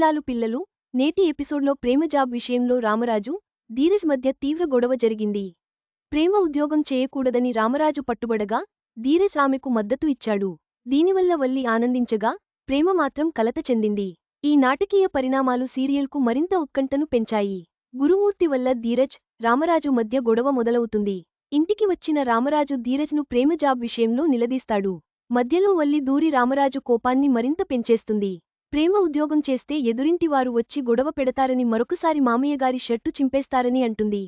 ప్రియమిల్లాలు పిల్లలు నేటి ఎపిసోడ్లో ప్రేమ జాబ్ విషయంలో రామరాజు ధీరజ్ మధ్య తీవ్ర గొడవ జరిగింది. ప్రేమ ఉద్యోగం చేయకూడదని రామరాజు పట్టుబడగా ధీరజ్ ఆమెకు మద్దతు ఇచ్చాడు. దీనివల్ల వల్లి ఆనందించగా ప్రేమ మాత్రం కలత చెందింది. ఈ నాటకీయ పరిణామాలు సీరియల్కు మరింత ఉత్కంఠను పెంచాయి. గురుమూర్తి వల్ల ధీరజ్ రామరాజు మధ్య గొడవ మొదలవుతుంది. ఇంటికి వచ్చిన రామరాజు ధీరజ్ను ప్రేమ జాబ్ విషయంలో నిలదీస్తాడు. మధ్యలో వల్లి దూరి రామరాజు కోపాన్ని మరింత పెంచేస్తుంది. ప్రేమ ఉద్యోగం చేస్తే ఎదురింటివారు వచ్చి గొడవ పెడతారని మరొకసారి మామయ్యగారి షర్టు చింపేస్తారని అంటుంది.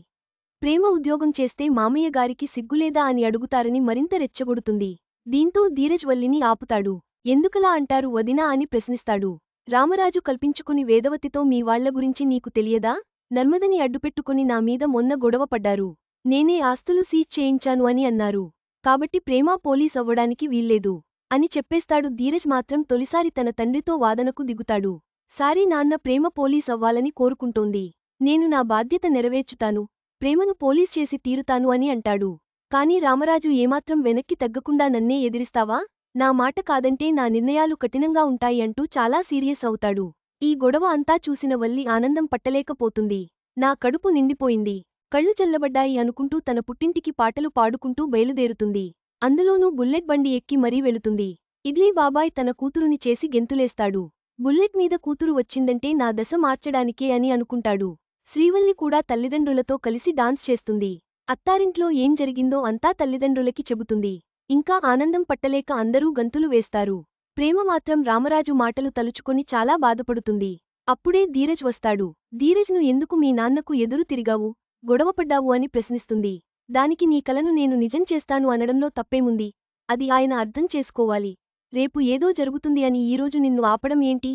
ప్రేమ ఉద్యోగం చేస్తే మామయ్యగారికి సిగ్గులేదా అని అడుగుతారని మరింత రెచ్చగొడుతుంది. దీంతో ధీరజ్ వల్లిని ఆపుతాడు. ఎందుకలా అంటారు వదినా అని ప్రశ్నిస్తాడు. రామరాజు కల్పించుకుని వేదవతితో మీ వాళ్ళ గురించి నీకు తెలియదా? నర్మదని అడ్డుపెట్టుకుని నా మీద మొన్న గొడవ పడ్డారు. నేనే ఆస్తులు సీజ్ చేయించాను అని అన్నారు. కాబట్టి ప్రేమ పోలీస్ అవ్వడానికి వీల్లేదు. అని చెప్పేస్తాడు. ధీరజ్ మాత్రం తొలిసారి తన తండ్రితో వాదనకు దిగుతాడు. సారీ నాన్న ప్రేమ పోలీస్ అవ్వాలని కోరుకుంటోంది. నేను నా బాధ్యత నెరవేర్చుతాను. ప్రేమను పోలీస్ చేసి తీరుతాను అని అంటాడు. కాని రామరాజు ఏమాత్రం వెనక్కి తగ్గకుండా నన్నే ఎదిరిస్తావా? నా మాట కాదంటే నా నిర్ణయాలు కఠినంగా ఉంటాయి అంటూ చాలా సీరియస్ అవుతాడు. ఈ గొడవ అంతా చూసిన వల్లి ఆనందం పట్టలేకపోతుంది. నా కడుపు నిండిపోయింది. కళ్ళు చల్లబడ్డాయి అనుకుంటూ తన పుట్టింటికి పాటలు పాడుకుంటూ బయలుదేరుతుంది. అందులోనూ బుల్లెట్ బండి ఎక్కి మరీ వెళుతుంది. ఇడ్లీ బాబాయ్ తన కూతురుని చేసి గెంతులేస్తాడు. బుల్లెట్ మీద కూతురు వచ్చిందంటే నా దశ మార్చడానికే అని అనుకుంటాడు. శ్రీవల్లి కూడా తల్లిదండ్రులతో కలిసి డాన్స్ చేస్తుంది. అత్తారింట్లో ఏం జరిగిందో అంతా తల్లిదండ్రులకి చెబుతుంది. ఇంకా ఆనందం పట్టలేక అందరూ గంతులు వేస్తారు. ప్రేమ మాత్రం రామరాజు మాటలు తలుచుకొని చాలా బాధపడుతుంది. అప్పుడే ధీరజ్ వస్తాడు. ధీరజ్ను ఎందుకు మీ నాన్నకు ఎదురు తిరిగావు? గొడవపడ్డావు అని ప్రశ్నిస్తుంది. దానికి నీ కలను నేను నిజం చేస్తాను అనడంలో తప్పేముంది? అది ఆయన అర్థం చేసుకోవాలి. రేపు ఏదో జరుగుతుంది అని ఈరోజు నిన్ను ఆపడం ఏంటి?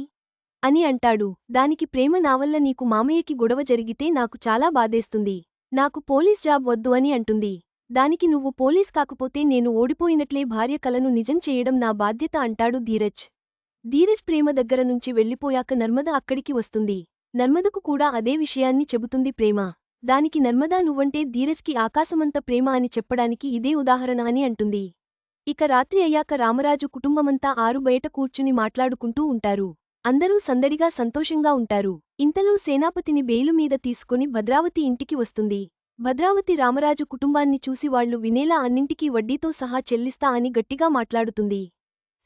అని అంటాడు. దానికి ప్రేమ నావల్ల నీకు మామయ్యకి గొడవ జరిగితే నాకు చాలా బాధేస్తుంది. నాకు పోలీస్ జాబ్ వద్దు అని అంటుంది. దానికి నువ్వు పోలీస్ కాకపోతే నేను ఓడిపోయినట్లే భార్య కలను నిజం చేయడం నా బాధ్యత అంటాడు ధీరజ్. ధీరజ్ ప్రేమ దగ్గర నుంచి వెళ్ళిపోయాక నర్మద అక్కడికి వస్తుంది. నర్మదకు కూడా అదే విషయాన్ని చెబుతుంది ప్రేమ. దానికి నర్మదా నువ్వంటే ధీరజ్కి ఆకాశమంత ప్రేమ అని చెప్పడానికి ఇదే ఉదాహరణ అని అంటుంది. ఇక రాత్రి అయ్యాక రామరాజు కుటుంబమంతా ఆరు బయట కూర్చుని మాట్లాడుకుంటూ ఉంటారు. అందరూ సందడిగా సంతోషంగా ఉంటారు. ఇంతలో సేనాపతిని బెయిలు మీద తీసుకుని భద్రావతి ఇంటికి వస్తుంది. భద్రావతి రామరాజు కుటుంబాన్ని చూసి వాళ్ళు వినేలా అన్నింటికీ వడ్డీతో సహా చెల్లిస్తా అని గట్టిగా మాట్లాడుతుంది.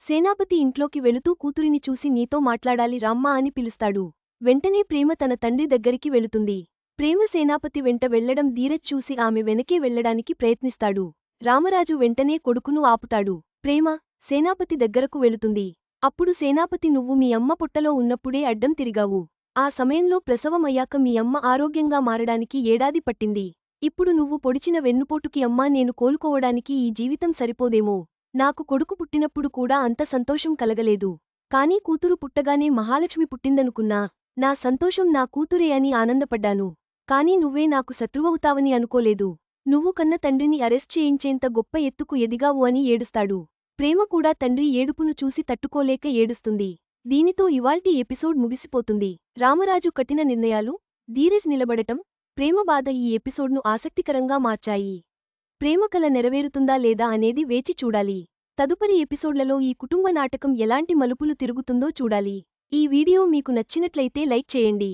సేనాపతి ఇంట్లోకి వెళుతూ కూతురిని చూసి నీతో మాట్లాడాలి రామ్మా అని పిలుస్తాడు. వెంటనే ప్రేమ తన తండ్రి దగ్గరికి వెళుతుంది. ప్రేమ సేనాపతి వెంట వెళ్ళడం ధీరజ్ చూసి ఆమె వెనకే వెళ్ళడానికి ప్రయత్నిస్తాడు. రామరాజు వెంటనే కొడుకును ఆపుతాడు. ప్రేమ సేనాపతి దగ్గరకు వెళుతుంది. అప్పుడు సేనాపతి నువ్వు మీ అమ్మ పుట్టలో ఉన్నప్పుడే అడ్డం తిరిగావు. ఆ సమయంలో ప్రసవమయ్యాక మీ అమ్మ ఆరోగ్యంగా మారడానికి ఏడాది పట్టింది. ఇప్పుడు నువ్వు పొడిచిన వెన్నుపోటుకి అమ్మా నేను కోలుకోవడానికి ఈ జీవితం సరిపోదేమో. నాకు కొడుకు పుట్టినప్పుడు కూడా అంత సంతోషం కలగలేదు. కానీ కూతురు పుట్టగానే మహాలక్ష్మి పుట్టిందనుకున్నా. నా సంతోషం నా కూతురే అని ఆనందపడ్డాను. కానీ నువ్వే నాకు శత్రువవుతావని అనుకోలేదు. నువ్వు కన్న తండ్రిని అరెస్ట్ చేయించేంత గొప్ప ఎత్తుకు ఎదిగావు అని ఏడుస్తాడు. ప్రేమ కూడా తండ్రి ఏడుపును చూసి తట్టుకోలేక ఏడుస్తుంది. దీనితో ఇవాల్టి ఎపిసోడ్ ముగిసిపోతుంది. రామరాజు కఠిన నిర్ణయాలు ధీరజ్ నిలబడటం ప్రేమ బాధ ఈ ఎపిసోడ్ను ఆసక్తికరంగా మార్చాయి. ప్రేమ కల నెరవేరుతుందా లేదా అనేది వేచి చూడాలి. తదుపరి ఎపిసోడ్లలో ఈ కుటుంబ నాటకం ఎలాంటి మలుపులు తిరుగుతుందో చూడాలి. ఈ వీడియో మీకు నచ్చినట్లయితే లైక్ చేయండి.